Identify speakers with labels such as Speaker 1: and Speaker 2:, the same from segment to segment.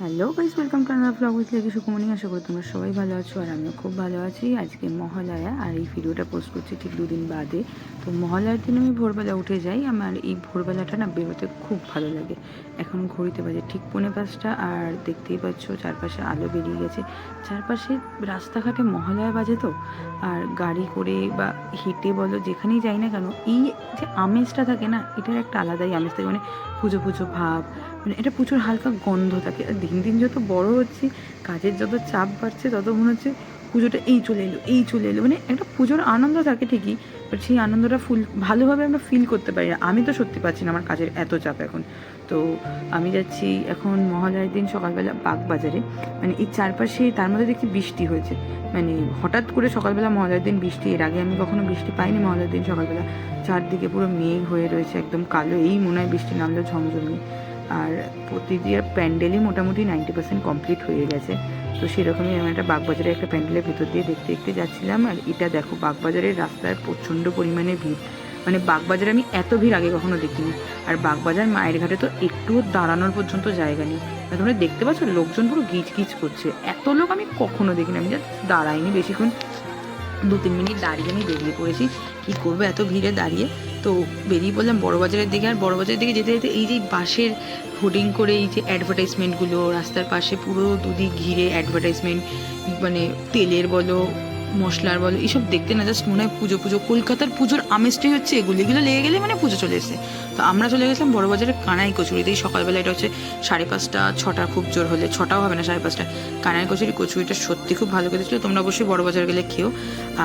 Speaker 1: Hello guys welcome to আনার blog with লেগে সুকুমনি আশা করি তোমরা সবাই ভালো আছো আর আমিও খুব ভালো আছি। আজকে মহালয়া আর এই ভিডিওটা পোস্ট করছি ঠিক দুদিন বাদে। তো মহালয়ার দিন আমি ভোরবেলা উঠে যাই। আমার এই ভোরবেলাটা না বেরোতে খুব ভালো লাগে। এখন ঘড়িতে বাজে ঠিক পৌনে পাঁচটা আর দেখতেই পাচ্ছ চারপাশে আলো বেরিয়ে গেছে। চারপাশে রাস্তাঘাটে মহালয়া বাজে তো। আর গাড়ি করে বা হেঁটে বলো যেখানেই যাই না কেন, এই যে আমেজটা থাকে না, এটার একটা আলাদাই আমেজ থাকে। মানে পুজো পুজো ভাব মানে এটা প্রচুর হালকা গন্ধ থাকে। আর দিন দিন যত বড় হচ্ছে, কাজের যত চাপ বাড়ছে, তত মনে হচ্ছে পুজোটা এই চলে এলো, এই চলে এলো। মানে একটা পুজোর আনন্দ থাকে ঠিকই বাট সেই আনন্দটা ফুল, ভালোভাবে আমরা ফিল করতে পারি না। আমি তো সত্যি পাচ্ছি না আমার কাজের এত চাপ এখন। তো আমি যাচ্ছি এখন মহালয়ার দিন সকালবেলা বাগবাজারে। মানে এই চারপাশে তার মধ্যে দেখছি বৃষ্টি হয়েছে। মানে হঠাৎ করে সকালবেলা মহালয়ার দিন বৃষ্টি, এর আগে আমি কখনো বৃষ্টি পাইনি মহালয়ার দিন সকালবেলা। চারদিকে পুরো মেঘ হয়ে রয়েছে, একদম কালো, এই মনে হয় বৃষ্টি নামলো ঝমঝমি আর প্রতিদিন প্যান্ডেলই মোটামুটি নাইনটি পার্সেন্ট কমপ্লিট হয়ে গেছে। তো সেরকমই আমি একটা বাগবাজারের একটা প্যান্ডেলের ভেতর দিয়ে দেখতে দেখতে যাচ্ছিলাম আর এটা দেখো, বাগবাজারের রাস্তায় প্রচণ্ড পরিমাণে ভিড়। মানে বাগবাজারে আমি এত ভিড় আগে কখনো দেখিনি। আর বাগবাজার মায়ের ঘাটে তো একটুও দাঁড়ানোর পর্যন্ত জায়গা নেই। তোমরা দেখতে পাচ্ছ লোকজন পুরো গিচ গিচ করছে। এত লোক আমি কখনো দেখিনি, আমি জাস্ট দাঁড়াইনি বেশিক্ষণ। দু তিন মিনিট দাঁড়িয়ে আমি বেরিয়ে পড়েছি। কী করব? এত ভিড়ে দাঁড়িয়ে। তো বেরিয়ে পড়লাম বড়বাজারের দিকে। আর বড়বাজারের দিকে যেতে যেতে এই যে বাসের হোর্ডিং করে এই যে অ্যাডভার্টাইজমেন্টগুলো রাস্তার পাশে পুরো দুদিক ঘিরে অ্যাডভার্টাইজমেন্ট মানে তেলের বলো মশলার বলো, এইসব দেখতে না জাস্ট মনে হয় পুজো পুজো। কলকাতার পুজোর আমেজটাই হচ্ছে এগুলো। এগুলো লেগে গেলে মানে পুজো চলে এসেছে। তো আমরা চলে গেছিলাম বড়বাজারের কানাই কচুরিতেই সকালবেলা এটা হচ্ছে সাড়ে পাঁচটা, ছটা খুব জোর হলে। ছটাও হবে না, সাড়ে পাঁচটা। কানাই কচুরি কচুরিটা সত্যি খুব ভালো খেতেছিল তোমরা অবশ্যই বড়বাজার গেলে খেও।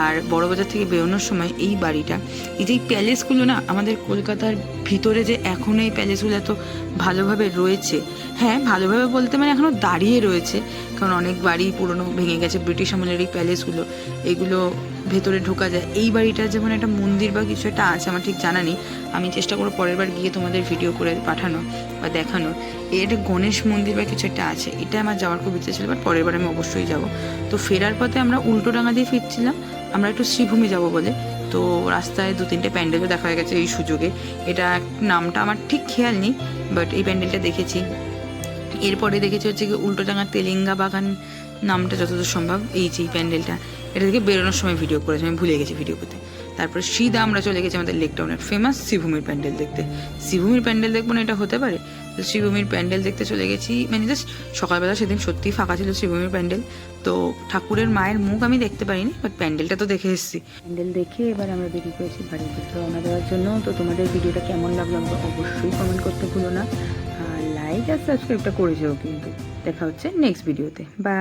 Speaker 1: আর বড়বাজার থেকে বেরোনোর সময় এই বাড়িটা, এই যে এই প্যালেসগুলো না, আমাদের কলকাতার ভিতরে যে এখন এই প্যালেসগুলো এত ভালোভাবে রয়েছে। হ্যাঁ ভালোভাবে বলতে মানে এখনও দাঁড়িয়ে রয়েছে। কারণ অনেক বাড়ি পুরনো ভেঙে গেছে, ব্রিটিশ আমলের এই প্যালেসগুলো, এগুলো ভেতরে ঢোকা যায়। এই বাড়িটা যেমন একটা মন্দির বা কিছু একটা আছে, আমার ঠিক জানা নেই। আমি চেষ্টা করব পরের বার গিয়ে তোমাদের ভিডিও করে পাঠানো বা দেখানো। এই একটা গণেশ মন্দির বা কিছু একটা আছে, এটা আমার যাওয়ার খুব ইচ্ছা ছিল বাট পরের বার আমি অবশ্যই যাব। তো ফেরার পথে আমরা উল্টো ডাঙা দিয়ে ফিরছিলাম, আমরা একটু শ্রীভূমি যাব বলে। তো রাস্তায় দু তিনটে প্যান্ডেলও দেখা হয়ে গেছে এই সুযোগে। এটা নামটা আমার ঠিক খেয়াল নেই বাট এই প্যান্ডেলটা দেখেছি। এরপরে দেখেছি হচ্ছে কি উল্টোডাঙার তেলেঙ্গা বাগান নামটা যতদূর সম্ভব, এই যে প্যান্ডেলটা, এটা থেকে বেরোনোর সময় ভিডিও করেছি, আমি ভুলে গেছি ভিডিও করতে। তারপরে সিধা আমরা চলে গেছি আমাদের লেকটাউনের ফেমাস শ্রীভূমির প্যান্ডেল দেখতে। শ্রীভূমির প্যান্ডেল দেখব না এটা হতে পারে, তো শ্রীভূমির প্যান্ডেল দেখতে চলে গেছি মানে জাস্ট সকালবেলা সেদিন সত্যিই ফাঁকা ছিল শ্রীভূমির প্যান্ডেল, তো ঠাকুরের মায়ের মুখ আমি দেখতে পারিনি বাট প্যান্ডেলটা তো দেখে এসেছি। প্যান্ডেল দেখে এবার আমরা বেরিয়ে পড়েছি বাড়ির দিকে রওনা দেওয়ার জন্য, তো তোমাদের ভিডিওটা কেমন লাগল আমাকে অবশ্যই কমেন্ট করতে ভুলো না। লাইক আর সাবস্ক্রাইবটা করে যেও কিন্তু। দেখা হচ্ছে নেক্সট ভিডিওতে বা